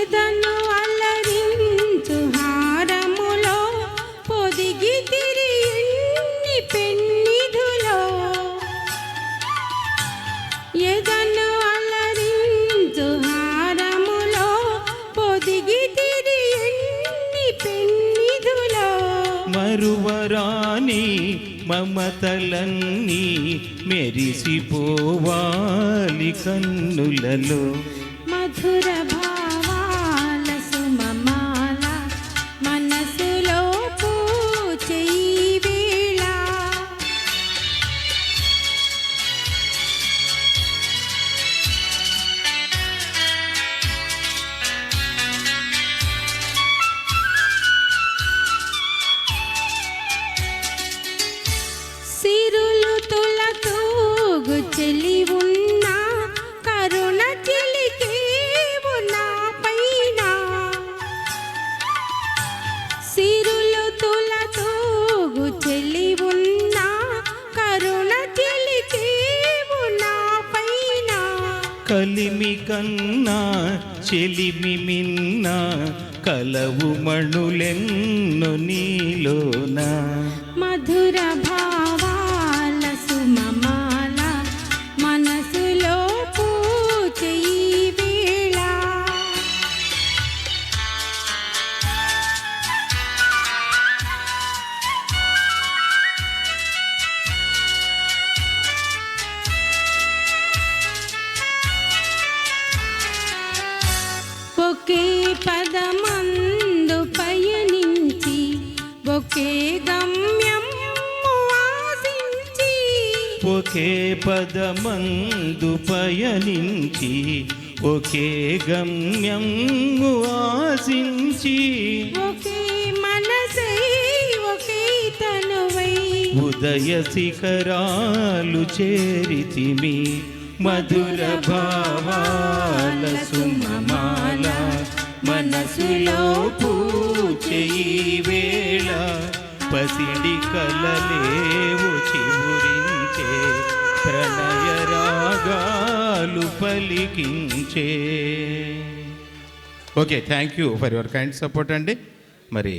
ఎదను అలరించు హారములో పొదిగి తిరిగి పెన్నిధులో. ఎదను అలరించు హారములో పొదిగి తిరిగి పెన్నిధులో. మరువరాని మమతలన్నీ మెరిసిపోవాలి కన్నులలో. మధుర చెలి ఉన్న కరుణ చిలికేవు నా పైన సిరులు తులతూగు చెలి ఉన్న కరుణ చిలికేవు నా పైన కలిమి కన్నా చెలిమి మిన్న కలవు మణులెన్ను నీలోనా. మధుర భావాల పదమందు పయనించి ఒకే గమ్యం ఆశించి. ఒకే పదమందు పయనించి ఒకే గమ్యం ఆశించి. ఒకే మనసై ఒకే తనువై. ఉదయ శిఖరాలు చేరితిమి మధుర భావాల సుమమాల మనసులో పూచేయి వేళ. పసిడి కలలేవు చివురించే ప్రణయ రాగాలు పలికించే. Okay thank you for your kind support అండి. మరి